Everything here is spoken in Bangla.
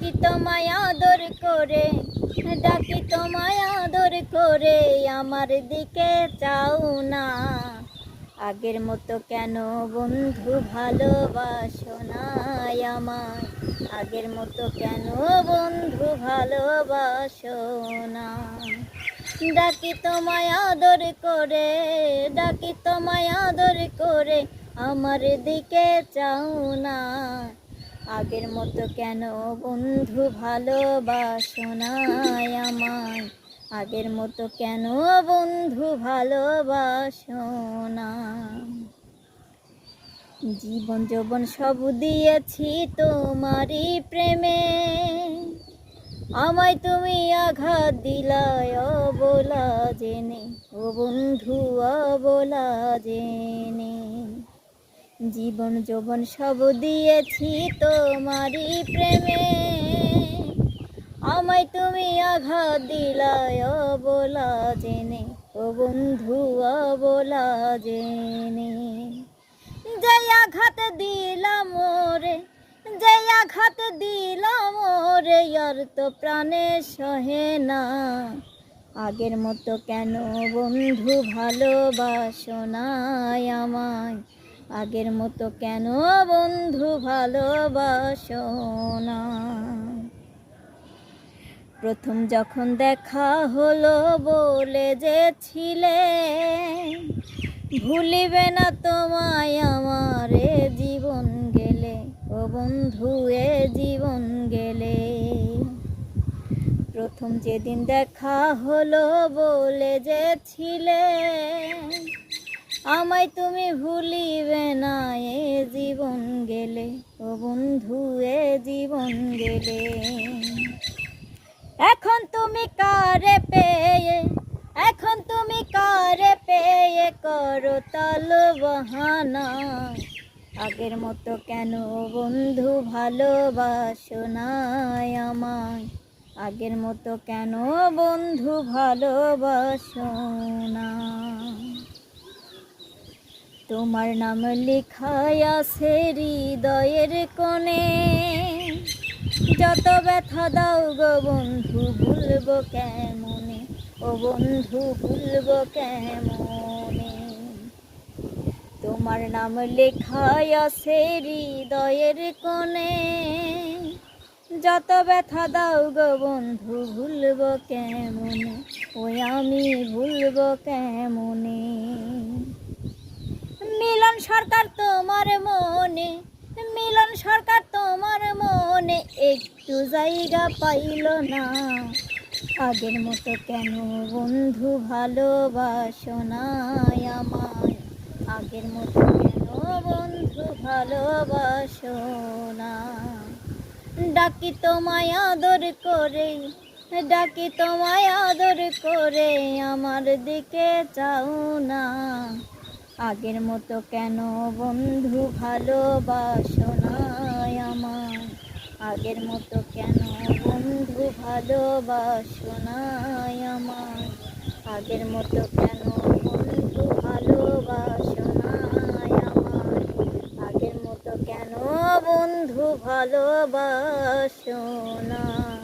ডাকি তোমায় আদর করে, ডাকি তোমায় আদর করে, আমার দিকে চাও না। আগের মতো কেন বন্ধু ভালোবাসো না আমায়? আগের মতো কেন বন্ধু ভালোবাসো না? ডাকি তোমায় আদর করে, ডাকি তোমায় আদর করে, আমার দিকে চাও না। আগের মতো কেন বন্ধু ভালোবাসো না আমায়? আগের মতো কেন বন্ধু ভালোবাসো না? জীবন যৌবন সব দিয়েছি তোমারই প্রেমে। আমায় তুমি আঘাত দিলায় অবলা জেনে। ও বন্ধু, অবলা জেনে। জীবন যৌবন সব দিয়েছি তোমারই প্রেমে। আমায় তুমি আঘাত দিলায় বলা জেনে। ও বন্ধু, অবলা জেনে। যে আঘাত দিলাম ওরে যে আঘাত দিলাম ওরে আর তো প্রাণে সহে না। আগের মতো কেন বন্ধু ভালোবাসো না আমায়? আগের মতো কেন বন্ধু ভালোবাসো না? প্রথম যখন দেখা হলো বলে যে ছিলে, ভুলিবে না তোমায় আমার এ জীবন গেলে, ও বন্ধু এ জীবন গেলে। প্রথম যেদিন দেখা হলো বলে যে ছিলে আমায় তুমি ভুলিবে না, এ জীবন গেলে। ও বন্ধু, এ জীবন গেলে। এখন তুমি কারে পেয়ে, এখন তুমি কারে পেয়ে করো তাল বাহানা আগের মতো কেন বন্ধু, ভালোবাসো না আমায়। আগের মতো কেন বন্ধু, ভালোবাসো না। তোমার নাম লেখাই আছে হৃদয়ের কোণে। যত ব্যথা দাও গো বন্ধু, ভুলব কেমনে? ও বন্ধু, ভুলব কেমনে? তোমার নাম লেখাই আছে হৃদয়ের কোণে। যত ব্যথা দাও গো বন্ধু, ভুলব কেমনে? ওই আমি ভুলব কেমনে? সরকার তোমার মনে, মিলন সরকার তোমার মনে, একটু জায়গা পাইল না। আগের মতো কেন বন্ধু ভালোবাসো না আমায়? আগের মতো কেন বন্ধু ভালোবাসো না? ডাকি তোমায় আদর করে, ডাকি তোমায় আদর করে, আমার দিকে চাও না। আগের মতো কেন বন্ধু ভালোবাসো না আমার আগের মতো কেন বন্ধু ভালোবাসো না আমার আগের মতো কেন বন্ধু ভালোবাসো না আমার আগের মতো কেন বন্ধু ভালোবাসো না